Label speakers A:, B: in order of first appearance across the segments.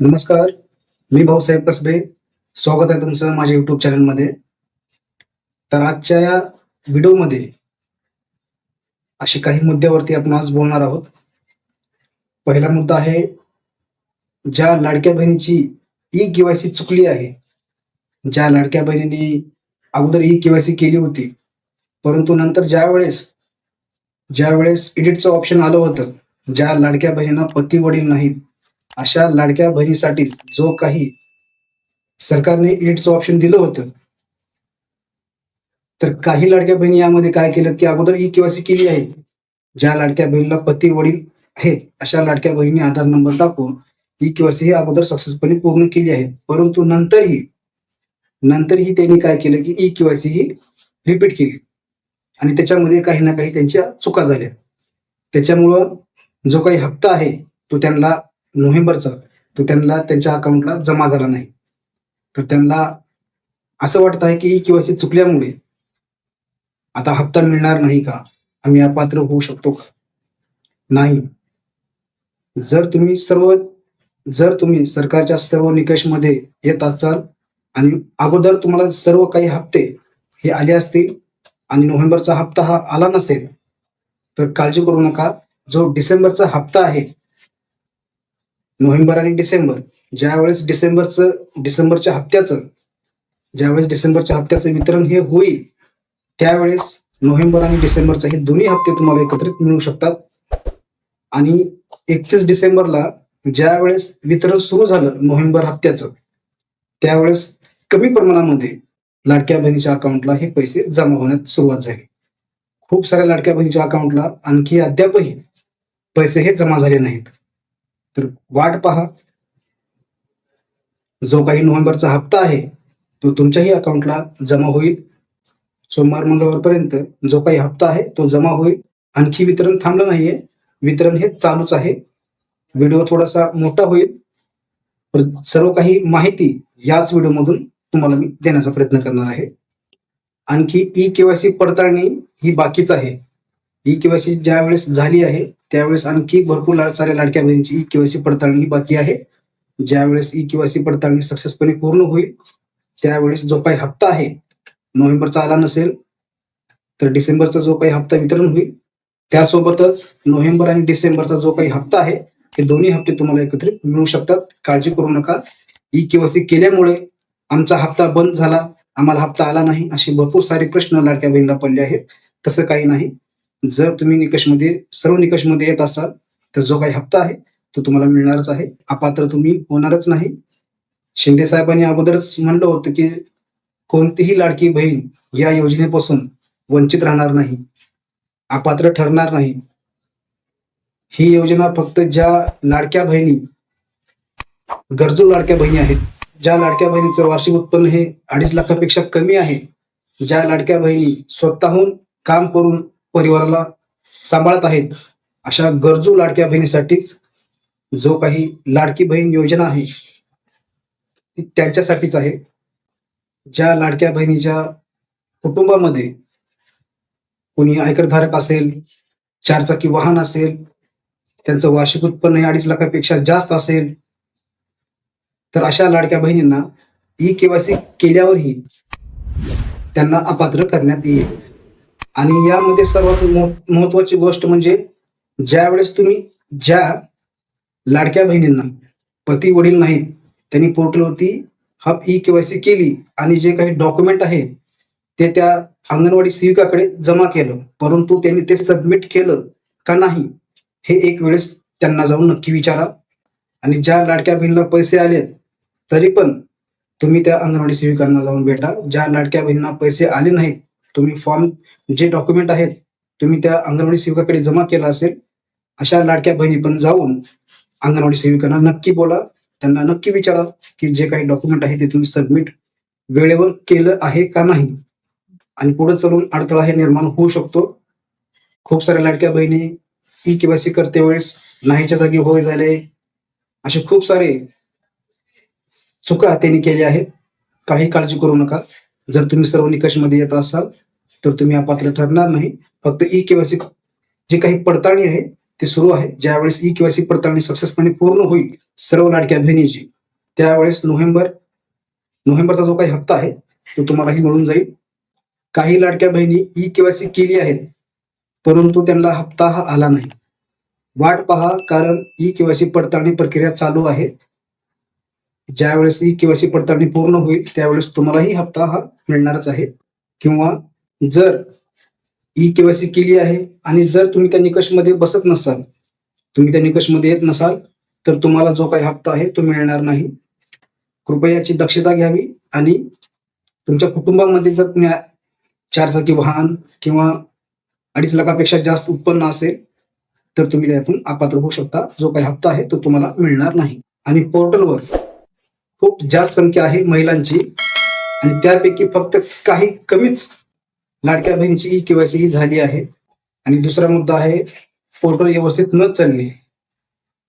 A: नमस्कार मी भाऊसाहेब कसबे. स्वागत आहे तुमचं माझ्या युट्यूब चॅनलमध्ये तर आजच्या या व्हिडिओमध्ये अशी काही मुद्द्यावरती आपण आज बोलणार आहोत. पहिला मुद्दा आहे ज्या लाडक्या बहिणीची ई केवायसी चुकली आहे ज्या लाडक्या बहिणीने अगोदर ई केवायसी केली होती परंतु नंतर ज्या वेळेस ज्या वेळेस एडिटचं ऑप्शन आलं होतं ज्या लाडक्या बहिणींना पती वडील नाहीत अशा लाडक्या बहिणीसाठी जो काही सरकारने एडिटचं ऑप्शन दिलं होतं तर काही लाडक्या बहिणी यामध्ये काय केलं की अगोदर ई केवायसी केली आहे. ज्या लाडक्या बहिणीला पती वडील आहेत अशा लाडक्या बहिणी आधार नंबर टाकून ई केवायसी ही अगोदर सक्सेसफुली पूर्ण केली आहे. परंतु नंतरही नंतरही त्यांनी काय केलं की ई केवायसी ही रिपीट केली. आणि त्याच्यामध्ये काही ना काही त्यांच्या चुका झाल्या. त्याच्यामुळं जो काही हप्ता आहे तो त्यांना नोव्हेंबरचा तो त्यांना त्यांच्या अकाउंटला जमा झाला नाही. तर त्यांना असं वाटत आहे की केवायसी चुकल्यामुळे आता हप्ता मिळणार नाही का? आम्ही अपात्र होऊ शकतो का? नाही. जर तुम्ही सर्व जर तुम्ही सरकारच्या सर्व निकषमध्ये येत असाल आणि अगोदर तुम्हाला सर्व काही हप्ते हे आले असतील आणि नोव्हेंबरचा हप्ता हा आला नसेल तर काळजी करू नका. जो डिसेंबरचा हप्ता आहे नोव्हेंबर आणि डिसेंबर ज्यावेळेस डिसेंबरचं डिसेंबरच्या हप्त्याचं ज्यावेळेस डिसेंबरच्या हप्त्याचं वितरण हे होईल त्यावेळेस नोव्हेंबर आणि डिसेंबरचे हे दोन्ही हप्ते तुम्हाला एकत्रित मिळू शकतात. आणि एकतीस डिसेंबरला ज्या वेळेस वितरण सुरू झालं नोव्हेंबर हप्त्याचं त्यावेळेस कमी प्रमाणामध्ये लाडक्या बहिणीच्या अकाउंटला हे पैसे जमा होण्यास सुरुवात झाली. खूप साऱ्या लाडक्या बहिणीच्या अकाउंटला आणखी अद्यापही पैसे हे जमा झाले नाहीत. तर वाट पहा. जो काही नोव्हेंबरचा हप्ता आहे तो तुमच्याही अकाउंटला जमा होईल. सोमवार मंगळवारपर्यंत जो काही हप्ता आहे तो जमा होईल. आणखी वितरण थांबलं नाहीये. वितरण हे चालूच आहे. व्हिडिओ थोडासा मोठा होईल. सर्व काही माहिती याच व्हिडिओमधून तुम्हाला मी देण्याचा प्रयत्न करणार आहे. आणखी ई केवायसी पडताळणी ही बाकीच आहे. ई केवायसी ज्या वेळेस झाली आहे त्यावेळेस आणखी भरपूर साऱ्या लाडक्या बहिणीची ई केवायसी पडताळणी बाकी आहे. ज्यावेळेस ई केवायसी पडताळणी सक्सेसफुली पूर्ण होईल त्यावेळेस जो काही हप्ता आहे नोव्हेंबरचा आला नसेल तर डिसेंबरचा जो काही हप्ता वितरण होईल त्यासोबतच नोव्हेंबर आणि डिसेंबरचा जो काही हप्ता आहे हे दोन्ही हप्ते तुम्हाला एकत्रित मिळू शकतात. काळजी करू नका. ई केवायसी केल्यामुळे आमचा हप्ता बंद झाला आम्हाला हप्ता आला नाही असे भरपूर सारे प्रश्न लाडक्या बहिणीला पडले आहेत. तसं काही नाही. जर तुम्ही निकषमध्ये सर्व निकषमध्ये येत असाल तर जो काही हप्ता आहे तो तुम्हाला मिळणारच आहे. अपात्र तुम्ही होणारच नाही. शिंदे साहेबांनी अगोदरच म्हणलं होतं की कोणतीही लाडकी बहीण या योजनेपासून वंचित राहणार नाही अपात्र ठरणार नाही. ही योजना फक्त ज्या लाडक्या बहिणी गरजू लाडक्या बहिणी आहेत ज्या लाडक्या बहिणीचं वार्षिक उत्पन्न हे अडीच लाखापेक्षा कमी आहे ज्या लाडक्या बहिणी स्वतःहून काम करून परिवाराला सांभाळत आहेत अशा गरजू लाडक्या बहिणीसाठीच जो काही लाडकी बहीण योजना आहे ती त्यांच्यासाठीच आहे. ज्या लाडक्या बहिणीच्या कुटुंबामध्ये कोणी आयकरधारक असेल चारचाकी वाहन असेल त्यांचं वार्षिक उत्पन्न हे अडीच लाखापेक्षा जास्त असेल तर अशा लाडक्या बहिणींना ई केवायसी केल्यावरही त्यांना अपात्र करण्यात येईल. आणि यामध्ये सर्वात मो- महत्वाची गोष्ट म्हणजे ज्या वेळेस तुम्ही ज्या लाडक्या बहिणींना पती वडील नाहीत त्यांनी पोर्टलवरती हा ई केवायसी केली आणि जे काही डॉक्युमेंट आहे ते त्या अंगणवाडी सेविकाकडे जमा केलं. परंतु त्यांनी ते सबमिट केलं का नाही हे एक वेळेस त्यांना जाऊन नक्की विचारा. आणि ज्या लाडक्या बहिणीला पैसे आलेत तरी पण तुम्ही त्या अंगणवाडी सेविकांना जाऊन भेटा. ज्या लाडक्या बहिणींना पैसे आले नाहीत तुम्ही फॉर्म जे डॉक्युमेंट आहेत तुम्ही त्या अंगणवाडी सेविकाकडे जमा केला असेल अशा लाडक्या बहिणी पण जाऊन अंगणवाडी सेविकांना नक्की बोला. त्यांना नक्की विचारा की जे काही डॉक्युमेंट आहे ते तुम्ही सबमिट वेळेवर केलं आहे का नाही. आणि पुढे चालून अडथळा हे निर्माण होऊ शकतो. खूप साऱ्या लाडक्या बहिणी ई केवायसी करते वेळेस नाहीच्या जागी होय झाले. असे खूप सारे चुका त्यांनी केल्या आहेत. काही काळजी करू नका. जर तुम्ही सर्व निकषमध्ये येत असाल तर तुम्ही अपात्र ठरणार नाही. फक्त ई केवायसी जी काही पडताळणी आहे ती सुरू आहे. ज्यावेळेस ई केवायसी पडताळणी सक्सेसपणे पूर्ण होईल सर्व लाडक्या बहिणीची त्यावेळेस नोव्हेंबर नोव्हेंबरचा जो काही हप्ता आहे तो तुम्हालाही मिळून जाईल. काही लाडक्या बहिणी ई केवायसी केली आहेत परंतु त्यांना हप्ता हा आला नाही. वाट पहा कारण ई केवायसी पडताळणी प्रक्रिया चालू आहे. ज्यावेळेस ई केवायसी पडताळणी पूर्ण होईल त्यावेळेस तुम्हालाही हप्ता हा मिळणारच आहे. किंवा जर ई केवायसी केली आहे आणि जर तुम्ही त्या निकषमध्ये बसत नसाल तुम्ही त्या निकषमध्ये येत नसाल तर तुम्हाला जो काही हप्ता आहे तो मिळणार नाही. कृपया याची दक्षता घ्यावी आणि तुमच्या कुटुंबामध्ये जर तुम्ही चारचाकी वाहन किंवा अडीच लाखापेक्षा जास्त उत्पन्न असेल तर तुम्ही त्यातून अपात्र होऊ शकता. जो काही हप्ता आहे तो तुम्हाला मिळणार नाही. आणि पोर्टलवर खूप जास्त संख्या आहे महिलांची. आणि त्यापैकी फक्त काही कमीच लाडक्या बहिणीची ई केवायसी ही झाली आहे. आणि दुसरा मुद्दा आहे पोर्टल व्यवस्थित न चालली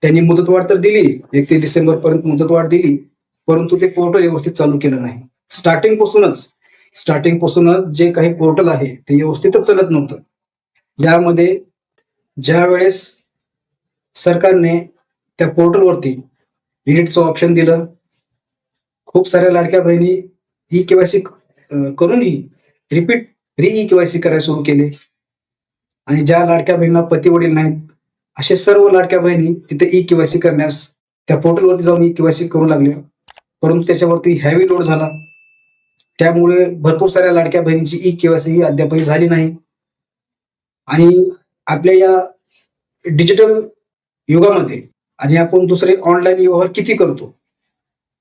A: त्यांनी मुदतवाढ तर दिली एकतीस डिसेंबर पर्यंत मुदतवाढ दिली परंतु ते पोर्टल व्यवस्थित चालू केलं नाही. स्टार्टिंग पासूनच स्टार्टिंग पासूनच जे काही पोर्टल आहे ते व्यवस्थितच चालत नव्हतं. यामध्ये ज्या वेळेस सरकारने त्या पोर्टलवरती युनिटचं ऑप्शन दिलं खूप साऱ्या लाडक्या बहिणी ई केवायसी करूनही रिपीट री ई केवायसी करायला सुरू केले. आणि ज्या लाडक्या बहिणीला पती वडील नाहीत असे सर्व लाडक्या बहिणी तिथे ई केवायसी करण्यास त्या पोर्टलवरती जाऊन ई केवायसी करू लागल्या परंतु त्याच्यावरती हॅवी लोड झाला. त्यामुळे भरपूर साऱ्या लाडक्या बहिणीची ई केवायसी ही अद्यापही झाली नाही. आणि आपल्या या डिजिटल युगामध्ये आणि आपण दुसरे ऑनलाईन व्यवहार किती करतो?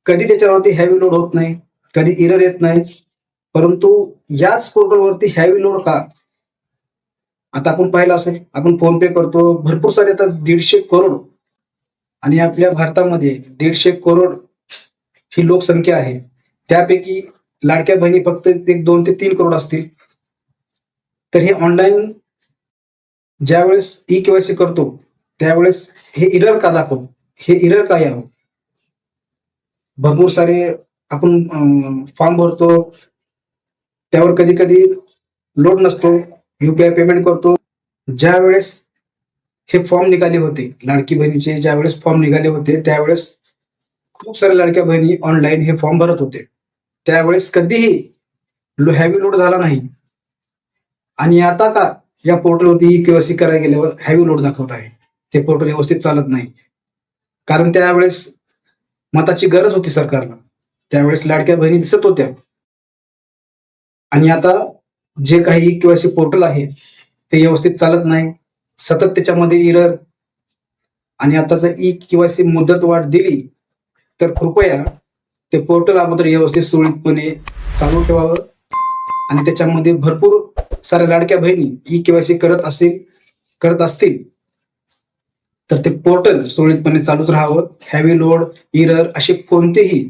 A: कधी त्याच्यावरती हॅवी लोड होत नाही कधी इरर येत नाही परंतु याच पोर्टलवरती हॅवी लोड का? आता आपण पाहिलं असेल आपण फोन पे करतो भरपूर सारे आता दीडशे करोड. आणि आपल्या भारतामध्ये दीडशे करोड ही लोकसंख्या आहे. त्यापैकी लाडक्या बहिणी फक्त एक दोन ते तीन करोड असतील. तर हे ऑनलाईन ज्यावेळेस ई केवायसी करतो त्यावेळेस हे इरर का दाखव हे इरर का यावं? भरपूर सारे आपण फॉर्म भरतो त्यावर कधी कधी लोड नसतो युपीआय पेमेंट करतो. ज्या वेळेस हे फॉर्म निघाले होते लाडकी बहिणीचे ज्या वेळेस फॉर्म निघाले होते त्यावेळेस खूप साऱ्या लाडक्या बहिणी ऑनलाईन हे फॉर्म भरत होते. त्यावेळेस कधीही लो हॅवी लोड झाला नाही. आणि आता का या पोर्टलवरती केवायसी करायला गेल्यावर हॅवी लोड दाखवत आहे. ते पोर्टल व्यवस्थित चालत नाही. कारण त्यावेळेस मताची गरज होती सरकारला. त्यावेळेस लाडक्या बहिणी दिसत होत्या. आणि आता जे काही केवायसी पोर्टल आहे ते व्यवस्थित चालत नाही. सतत त्याच्यामध्ये इरर आणि आता जर ई केवायसी मुदत वाढ दिली तर कृपया ते पोर्टल अगोदर व्यवस्थित सुरळीतपणे चालू ठेवावं. आणि त्याच्यामध्ये भरपूर साऱ्या लाडक्या बहिणी ई केवायसी करत असेल करत असतील तर ते पोर्टल सुरळीतपणे चालूच राहावं. हॅवी लोड इरर असे कोणतेही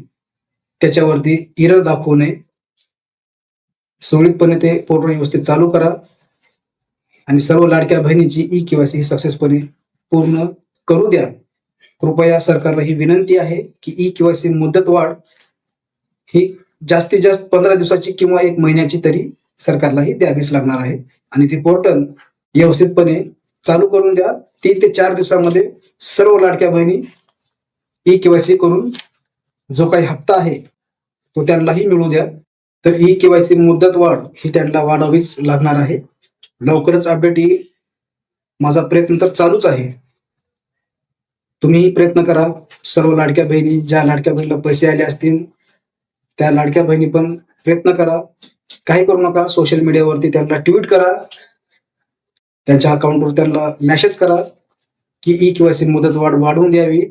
A: त्याच्यावरती इरर दाखवू नये. सुरळीतपणे ते पोर्टल व्यवस्थित चालू करा. आणि सर्व लाडक्या बहिणीची ई केवायसी ही सक्सेसपणे पूर्ण करू द्या. कृपया सरकारला ही विनंती आहे की ई केवायसी मुदत वाढ ही जास्तीत जास्त पंधरा दिवसाची किंवा एक महिन्याची तरी सरकारला ही द्यावीच लागणार आहे. आणि ती पोर्टल व्यवस्थितपणे चालू करून द्या. तीन ते चार दिवसामध्ये सर्व लाडक्या बहिणी ई केवायसी करून जो काही हप्ता आहे तो त्यांनाही मिळू द्या. तर ई केवायसी मुदत वाढ ही त्यांना वाढावीच लागणार आहे. लवकरच अपडेट येईल. माझा प्रयत्न तर चालूच आहे. तुम्हीही प्रयत्न करा. सर्व लाडक्या बहिणी ज्या लाडक्या बहिणीला पैसे आले असतील त्या लाडक्या बहिणी पण प्रयत्न करा. काही करू नका. सोशल मीडियावरती त्यांना ट्विट करा. त्यांच्या अकाउंटवर त्यांना मेसेज करा की ई केवायसी मुदत वाढ वाढवून द्यावी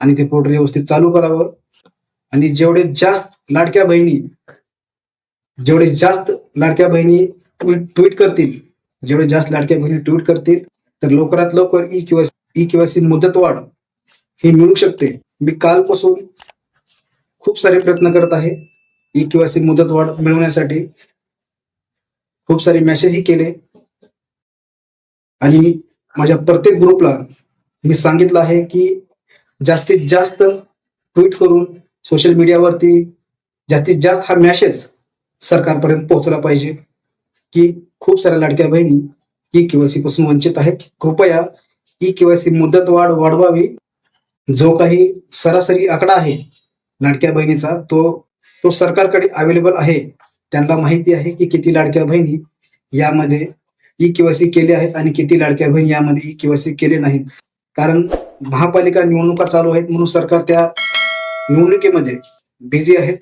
A: आणि ते पोर्टल व्यवस्थित चालू करावं. आणि जेवढे जास्त लाडक्या बहिणी जेवढे जास्त लाडक्या बहिणी ट्विट करतील जेवढे जास्त लाडक्या बहिणी ट्विट करतील तर लवकरात लवकर ई किंवा ई केवायसी मुदत वाढ ही मिळू शकते. मी कालपासून खूप सारे प्रयत्न करत आहे ई केवायसी मुदत वाढ मिळवण्यासाठी. खूप सारे मेसेजही केले. आणि माझ्या प्रत्येक ग्रुपला मी सांगितलं आहे की जास्तीत जास्त ट्विट करून सोशल मीडियावरती जास्तीत जास्त हा मेसेज सरकारपर्यंत पोहोचला पाहिजे. की खूप साऱ्या लाडक्या बहिणी ई केवायसी पासून वंचित आहेत. कृपया ई केवायसी मुदत वाढ वाढवावी. जो काही सरासरी आकडा आहे लाडक्या बहिणीचा तो तो सरकारकडे अवेलेबल आहे. त्यांना माहिती आहे की किती लाडक्या बहिणी यामध्ये ई केवायसी केले आहेत आणि किती लाडक्या बहिणी यामध्ये ई केवायसी केले नाहीत. कारण महापालिका निवडणुका चालू आहेत म्हणून सरकार त्या निवडणुकीमध्ये बिझी आहेत.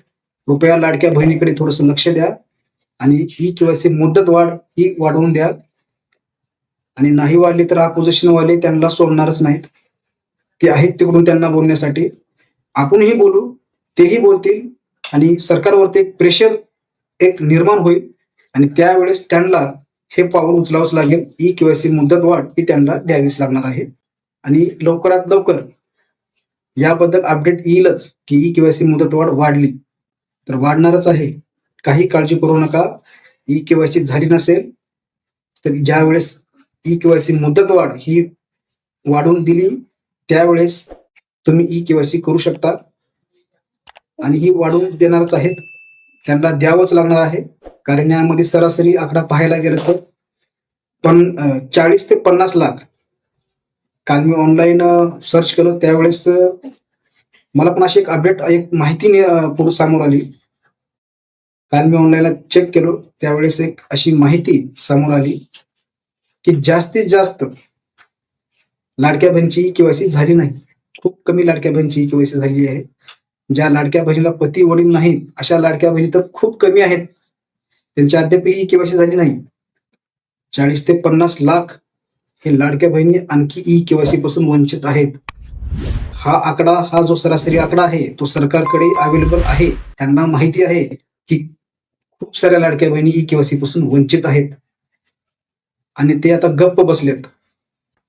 A: कृपया लाडक्या बहिणीकडे थोडस लक्ष द्या. आणि ई केवायसी मुदत वाढ ही वाढवून द्या. आणि नाही वाढली तर अपोजिशन वाले त्यांना सोडणारच नाहीत. ते आहेत तिकडून त्यांना बोलण्यासाठी. आपणही बोलू तेही बोलतील. आणि सरकारवरती एक प्रेशर एक निर्माण होईल. आणि त्यावेळेस त्यांना हे पाऊल उचलावंच लागेल. ई केवायसी मुदत वाढ ही त्यांना द्यावीच लागणार आहे. आणि लवकरात लवकर याबद्दल अपडेट येईलच की ई केवायसी मुदत वाढ वाढली. तर वाढणारच आहे. काही काळजी करू नका. ई केवायसी झाली नसेल तर ज्या वेळेस ई केवायसी मुदत वाढ ही वाढवून दिली त्यावेळेस तुम्ही ई केवायसी करू शकता. आणि ही वाढवून देणारच आहेत त्यांना द्यावंच लागणार आहे. कारण यामध्ये सरासरी आकडा पाहायला गेलं तर पण चाळीस ते पन्नास लाख. काल मी ऑनलाईन सर्च केलं त्यावेळेस मला पण अशी एक अपडेट एक माहिती पुढे समोर आली. काल मी ऑनलाईनला चेक केलो त्यावेळेस एक अशी माहिती समोर आली की जास्तीत जास्त लाडक्या बहिणीची केवायसी झाली नाही. खूप कमी लाडक्या बहिणीची केवायसी झाली आहे. ज्या लाडक्या बहिणीला पती वडील नाही अशा लाडक्या बहिणी तर खूप कमी आहेत. त्यांची अद्यापही केवायसी झाली नाही. चाळीस ते पन्नास लाख हे लाडक्या बहिणी आणखी ई केवायसी पासून वंचित आहेत. हा आकडा हा जो सरासरी आकडा आहे तो सरकारकडे अवेलेबल आहे. त्यांना माहिती आहे की खूप साऱ्या लाडक्या बहिणी ई केवायसी पासून वंचित आहेत. आणि ते आता गप्प बसलेत.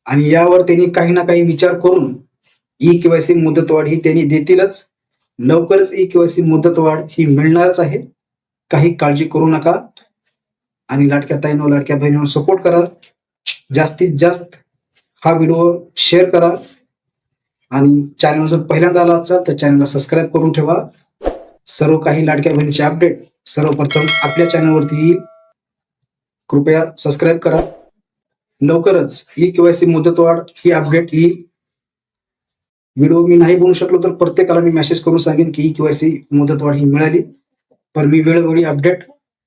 A: आणि यावर त्यांनी काही ना काही विचार करून ई केवायसी मुदतवाढ ही त्यांनी देतीलच. लवकरच ई केवायसी मुदतवाढ ही मिळणारच आहे. काही काळजी करू नका. आणि लाडक्या ताईनो लाडक्या बहिणीवर सपोर्ट करा. जास्तीत जास्त हा व्हिडिओ शेअर करा. आणि चॅनल जर पहिल्यांदा आला असाल तर चॅनलला सबस्क्राईब करून ठेवा. सर्व काही लाडक्या बहिणीचे अपडेट सर्वप्रथम आपल्या चॅनलवरती येईल. कृपया सबस्क्राईब करा. लवकरच ई केवायसी मुदतवाढ ही अपडेट येईल. व्हिडिओ मी नाही बनवू शकलो तर प्रत्येकाला मी मेसेज करून सांगेन की ई केवायसी मुदतवाढ ही मिळाली. पण मी वेळोवेळी अपडेट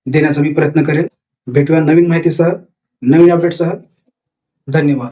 A: देण्याचा मी प्रयत्न करेन. भेटूया नवीन माहितीसह नवीन अपडेटसह धन्यवाद.